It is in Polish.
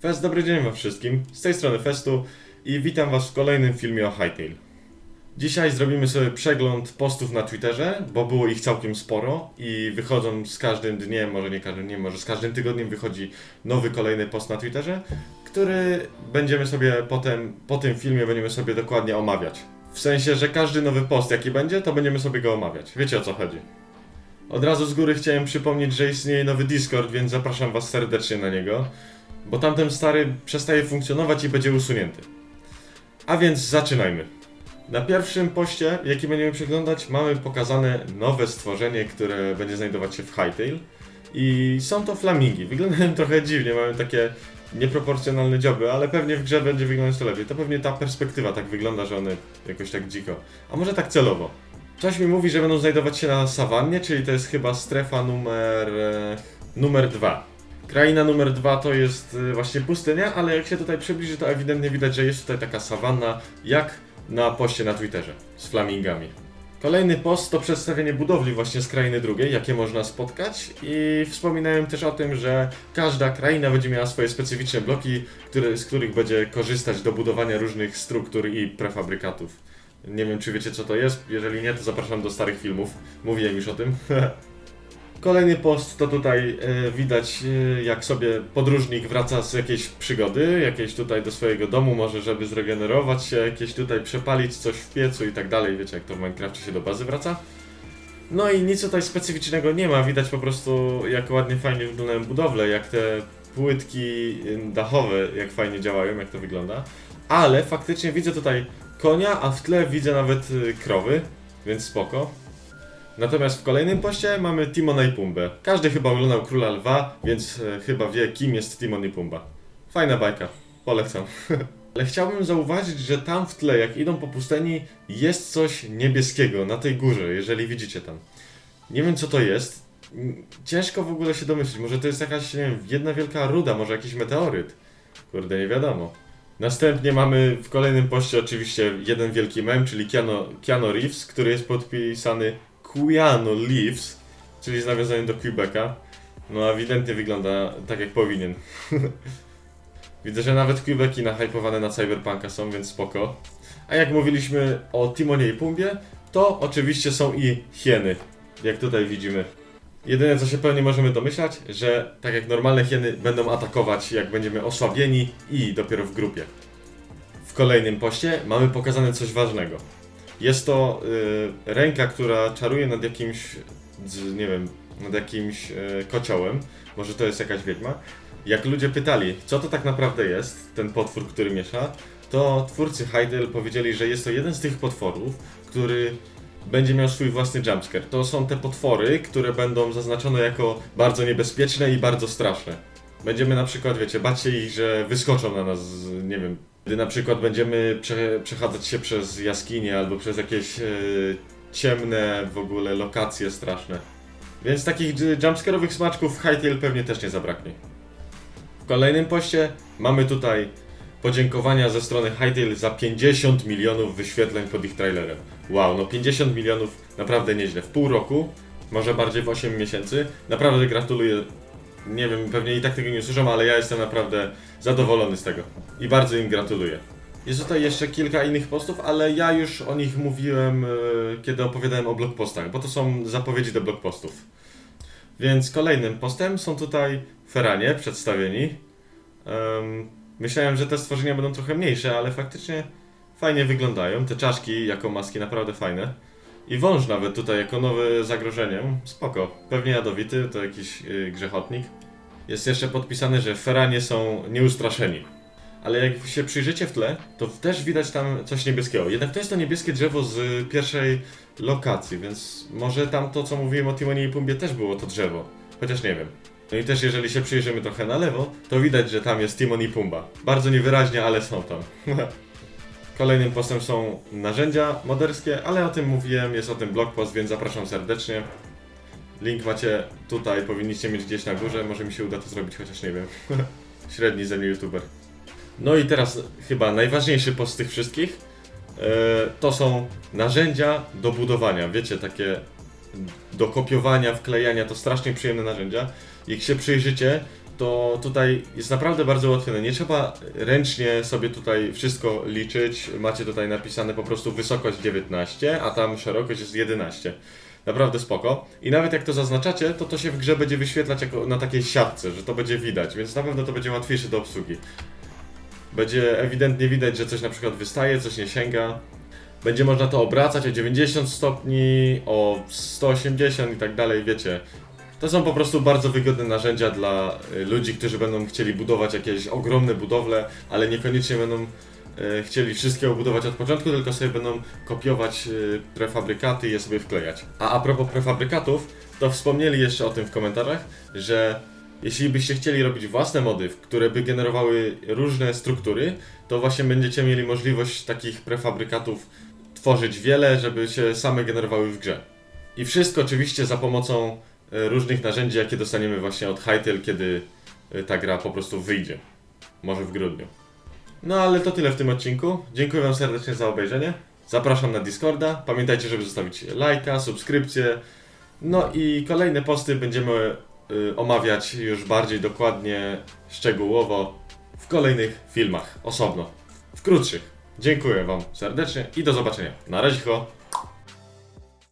Fest, dobry dzień wam wszystkim. Z tej strony Festu i witam was w kolejnym filmie o Hightail. Dzisiaj zrobimy sobie przegląd postów na Twitterze, bo było ich całkiem sporo i wychodzą z każdym dniem, może nie każdym dniem, może z każdym tygodniem wychodzi nowy kolejny post na Twitterze, który będziemy sobie potem, po tym filmie będziemy sobie dokładnie omawiać. W sensie, że każdy nowy post jaki będzie, to będziemy sobie go omawiać. Wiecie o co chodzi. Od razu z góry chciałem przypomnieć, że istnieje nowy Discord, więc zapraszam was serdecznie na niego bo tamten stary przestaje funkcjonować i będzie usunięty. A więc zaczynajmy. Na pierwszym poście, jaki będziemy przeglądać, mamy pokazane nowe stworzenie, które będzie znajdować się w Hightail. I są to flamingi. Wyglądają trochę dziwnie, mają takie nieproporcjonalne dzioby, ale pewnie w grze będzie wyglądać to lepiej. To pewnie ta perspektywa tak wygląda, że one jakoś tak dziko. A może tak celowo. Coś mi mówi, że będą znajdować się na sawannie, czyli to jest chyba strefa numer... E, numer 2. Kraina numer dwa to jest y, właśnie pustynia, ale jak się tutaj przybliży, to ewidentnie widać, że jest tutaj taka sawanna, jak na poście na Twitterze z flamingami. Kolejny post to przedstawienie budowli właśnie z krainy drugiej, jakie można spotkać i wspominałem też o tym, że każda kraina będzie miała swoje specyficzne bloki, które, z których będzie korzystać do budowania różnych struktur i prefabrykatów. Nie wiem, czy wiecie co to jest, jeżeli nie, to zapraszam do starych filmów, mówiłem już o tym. Kolejny post to tutaj e, widać, e, jak sobie podróżnik wraca z jakiejś przygody, jakieś tutaj do swojego domu, może żeby zregenerować się, jakieś tutaj przepalić coś w piecu i tak dalej. Wiecie, jak to w Minecrafcie się do bazy wraca. No i nic tutaj specyficznego nie ma, widać po prostu jak ładnie, fajnie wyglądają budowle, jak te płytki y, dachowe, jak fajnie działają, jak to wygląda. Ale faktycznie widzę tutaj konia, a w tle widzę nawet y, krowy, więc spoko. Natomiast w kolejnym poście mamy Timona i Pumbę. Każdy chyba oglądał Króla Lwa, więc e, chyba wie kim jest Timon i Pumba. Fajna bajka, polecam. Ale chciałbym zauważyć, że tam w tle, jak idą po pustyni, jest coś niebieskiego na tej górze, jeżeli widzicie tam. Nie wiem co to jest. Ciężko w ogóle się domyślić. Może to jest jakaś, nie wiem, jedna wielka ruda, może jakiś meteoryt. Kurde, nie wiadomo. Następnie mamy w kolejnym poście oczywiście jeden wielki mem, czyli Keanu, Keanu Reeves, który jest podpisany Keanu Reeves, czyli z nawiązaniem do Quebeca. No ewidentnie wygląda tak jak powinien. Widzę, że nawet Quebeki nahypowane na Cyberpunka są, więc spoko. A jak mówiliśmy o Timonie i Pumbie, to oczywiście są i hieny, jak tutaj widzimy. Jedyne co się pewnie możemy domyślać, że tak jak normalne hieny będą atakować jak będziemy osłabieni i dopiero w grupie. W kolejnym poście mamy pokazane coś ważnego. Jest to y, ręka, która czaruje nad jakimś, nie wiem, nad jakimś y, kociołem. Może to jest jakaś wiedźma. Jak ludzie pytali, co to tak naprawdę jest, ten potwór, który miesza, to twórcy Heidel powiedzieli, że jest to jeden z tych potworów, który będzie miał swój własny jumpscare. To są te potwory, które będą zaznaczone jako bardzo niebezpieczne i bardzo straszne. Będziemy na przykład, wiecie, bać się ich, że wyskoczą na nas, nie wiem, gdy na przykład będziemy prze, przechadzać się przez jaskinie albo przez jakieś e, ciemne w ogóle lokacje straszne. Więc takich jumpscare'owych smaczków w Hytale pewnie też nie zabraknie. W kolejnym poście mamy tutaj podziękowania ze strony Hytale za 50 milionów wyświetleń pod ich trailerem. Wow, no 50 milionów naprawdę nieźle. W pół roku, może bardziej w 8 miesięcy. Naprawdę gratuluję. Nie wiem, pewnie i tak tego nie usłyszą, ale ja jestem naprawdę zadowolony z tego. I bardzo im gratuluję. Jest tutaj jeszcze kilka innych postów, ale ja już o nich mówiłem, e, kiedy opowiadałem o blogpostach, bo to są zapowiedzi do blogpostów. Więc kolejnym postem są tutaj feranie przedstawieni. Em, myślałem, że te stworzenia będą trochę mniejsze, ale faktycznie fajnie wyglądają. Te czaszki jako maski naprawdę fajne. I wąż nawet tutaj jako nowe zagrożenie. Spoko. Pewnie jadowity, to jakiś yy, grzechotnik. Jest jeszcze podpisane, że feranie są nieustraszeni. Ale jak się przyjrzycie w tle, to też widać tam coś niebieskiego. Jednak to jest to niebieskie drzewo z pierwszej lokacji, więc może tam to, co mówiłem o Timonie i Pumbie, też było to drzewo. Chociaż nie wiem. No i też jeżeli się przyjrzymy trochę na lewo, to widać, że tam jest Timon i Pumba. Bardzo niewyraźnie, ale są tam. Kolejnym postem są narzędzia moderskie, ale o tym mówiłem, jest o tym blog post, więc zapraszam serdecznie. Link macie tutaj, powinniście mieć gdzieś na górze, może mi się uda to zrobić, chociaż nie wiem. Średni ze mnie youtuber. No i teraz chyba najważniejszy post z tych wszystkich. e, to są narzędzia do budowania. Wiecie, takie do kopiowania, wklejania, to strasznie przyjemne narzędzia. Jak się przyjrzycie, to tutaj jest naprawdę bardzo ułatwione. Nie trzeba ręcznie sobie tutaj wszystko liczyć. Macie tutaj napisane po prostu wysokość 19, a tam szerokość jest 11. Naprawdę spoko. I nawet jak to zaznaczacie, to to się w grze będzie wyświetlać jako na takiej siatce, że to będzie widać, więc na pewno to będzie łatwiejsze do obsługi. Będzie ewidentnie widać, że coś na przykład wystaje, coś nie sięga. Będzie można to obracać o 90 stopni, o 180 i tak dalej, wiecie. To są po prostu bardzo wygodne narzędzia dla y, ludzi, którzy będą chcieli budować jakieś ogromne budowle, ale niekoniecznie będą y, chcieli wszystkiego budować od początku, tylko sobie będą kopiować y, prefabrykaty i je sobie wklejać. A a propos prefabrykatów, to wspomnieli jeszcze o tym w komentarzach, że jeśli byście chcieli robić własne mody, które by generowały różne struktury, to właśnie będziecie mieli możliwość takich prefabrykatów tworzyć wiele, żeby się same generowały w grze. I wszystko oczywiście za pomocą różnych narzędzi, jakie dostaniemy właśnie od Hytale, kiedy e, ta gra po prostu wyjdzie. Może w grudniu. No ale to tyle w tym odcinku. Dziękuję Wam serdecznie za obejrzenie. Zapraszam na Discorda. Pamiętajcie, żeby zostawić lajka, subskrypcję. No i kolejne posty będziemy y, omawiać już bardziej dokładnie, szczegółowo w kolejnych filmach, osobno, w krótszych. Dziękuję Wam serdecznie i do zobaczenia. Na razie, ho.